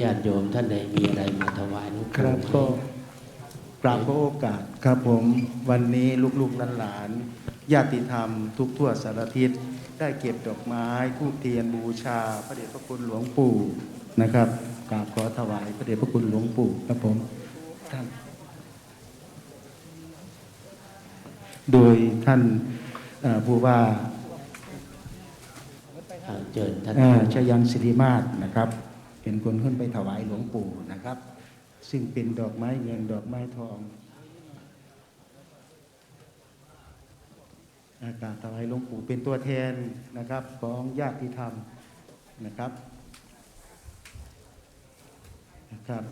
ญาติโยมท่านใดมีอะไรมาถวายหลวงคปู่รับก็กราบขอโอกาสครับผมวันนี้ลูกๆหลานๆญาติธรรม ทุกทั่วสารทิศได้เก็บดอกไม้ทูบเทียนบูชา พระเดชพระคุณหลวงปู่นะครับกราบขอถวายพระเดชพระคุณหลวงปู่ครับผมท่านโดยท่านผู้ว่าเจิญท่านเอ่อชยันสิริมาศนะครับ เป็นคนขึ้นไปถวายหลวงปู่นะครับ ซึ่งเป็นดอกไม้เงินดอกไม้ทอง อากาศถวายหลวงปู่เป็นตัวแทนนะครับของญาติธรรมนะครับนะครับ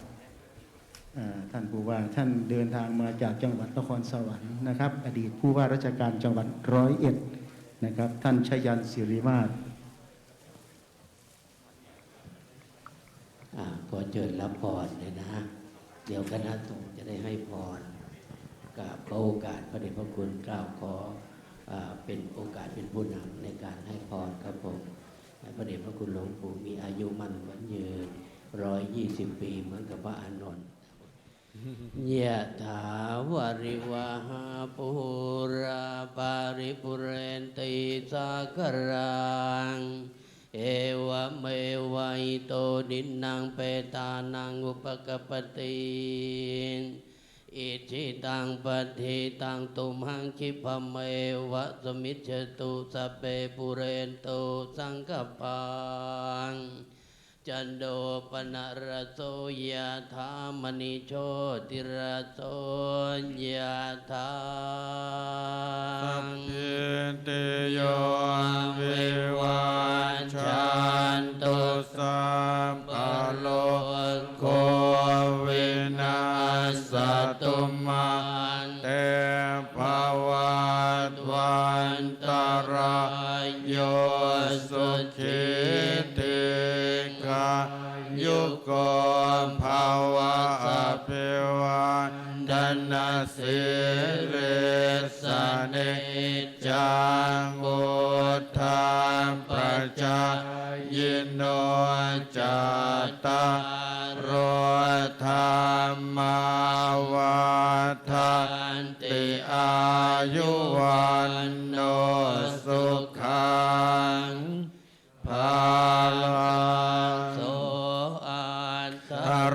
ท่านผู้ว่าท่านเดินทางมาจากจังหวัดนครสวรรค์นะครับ อดีตผู้ว่าราชการจังหวัดร้อยเอ็ดนะครับ ท่านชยันสิริมาศ อ่า ขอเจิญรับพรเลยนะ เดี๋ยวคณะสงฆ์จะได้ให้พรกราบขอโอกาสพระเดชพระคุณกล่าวขออเป็นโอกาสเป็นผู้นำในการให้พรครับผมพระเดชพระคุณหลวงปู่มีอายุมั่นขวัญยืนร้อยยี่สิบปีเหมือนกับพระอานนท์ยะถาวาริวาหาปุราปาริปุเรนติสากรัง เอวะเมวะอิโตดินนางเปตานังอุปกปติอิจิตังปฏิตังตุมหังคิปะเมวะสมิจตุสเปปุเรนโตสังกปังจันโดปนรโสยะธามณิโชติรโสยะธาสัพเพิติโยวิว สัตุมา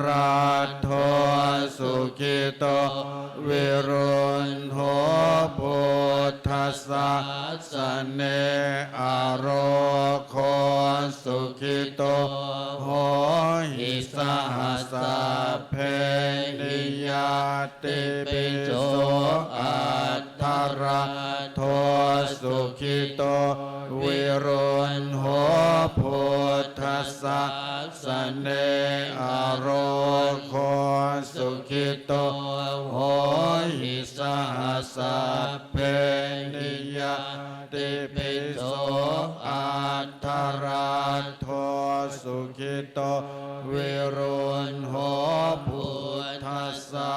ราโทสุขิโตวิรุณโหพุทธัสสะสเนอโรโคสุขิโตโหหิสหัสสะเพนิยาติปิโสอัตถราโทสุขิโตวิรุณโหพุทธัสสะ สะเนอโรโคสุขิโตโหหิสหัสสะเพนิยติปิโสอัตถราโทสุขิโตวิรุณโหพุทธัสสะ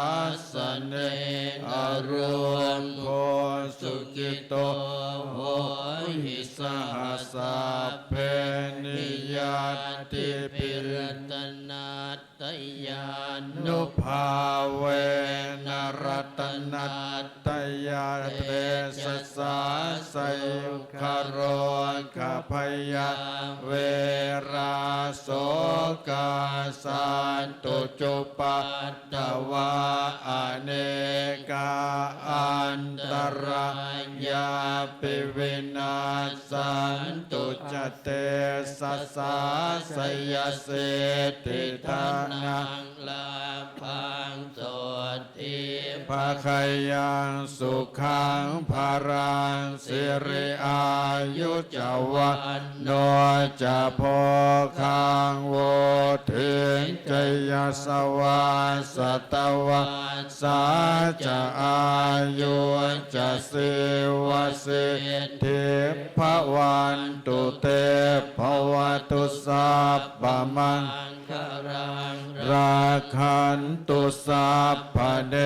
สเนอโรโคสุขิโต ติปิรตนาตยานุนุภาเวนรัตนัตยาเตสสสาสยุคโรคพยาเวราโสกาสันตุจุปัตตวาอเนกาอันตรายาปิวินาสัน เตสสสาสยเสติธานังลา ภาคยังสุขังภารังสิริอายุจวันโนจะโพคังโวถึงจยสวาสตวาสาจะอายุจะสิวสิทธิภวันตุเตภวตุสัพพมัง ราคันตุสัพพเด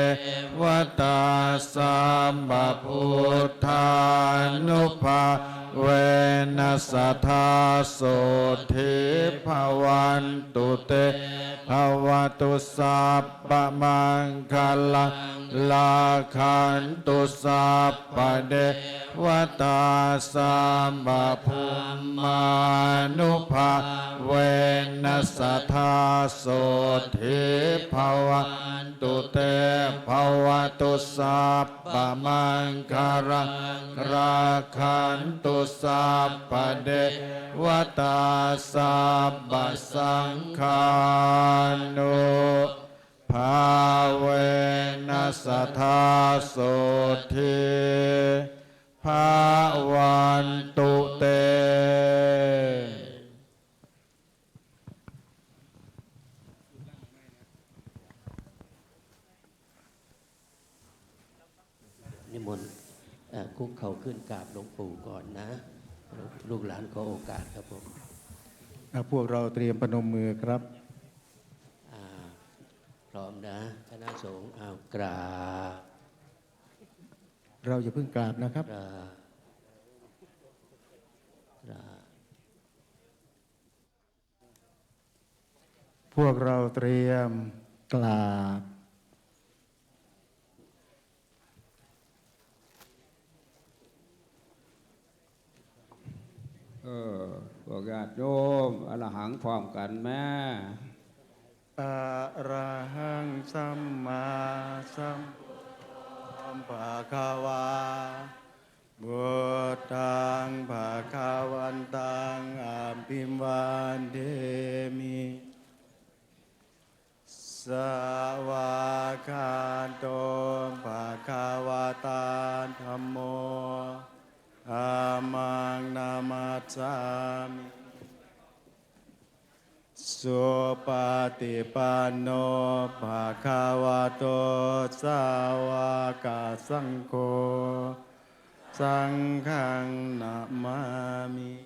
วตาสัมมพุทธานุภา เวนัสธาโสทิภวันตุเตภวตุสัพพมังคลังลาคันตุสัพพเดวตาสัมมพุมมานุภาเวนัสธาโสทิภวันตุเตภวตุสัพพมังคารังราคันตุสัพพเดวตาสัพพสังฆานุภาเวนัสธาโสทิภาวันตุเต นิมนต์เอ่อ คุกเข่าขึ้นกราบหลวงปู่ก่อนนะ ลูกหลานขอโอกาสครับผมอะพวกเราเตรียมประนมมือครับอ่าพร้อมนะคณะสงฆ์เอากราบเราอย่าเพิ่งกราบนะครับกราบกราบพวกเราเตรียมกราบ เออ พวกญาติโยมอรหังพร้อมกันแม่อะระหังสัมมาสัมพุทธะภะคะวาบุตตังภะคะวันตังอาภิมวันเดมิสวากาโต ติปันโนภาคาวะโตสาวกสังโฆสังฆังนามามิ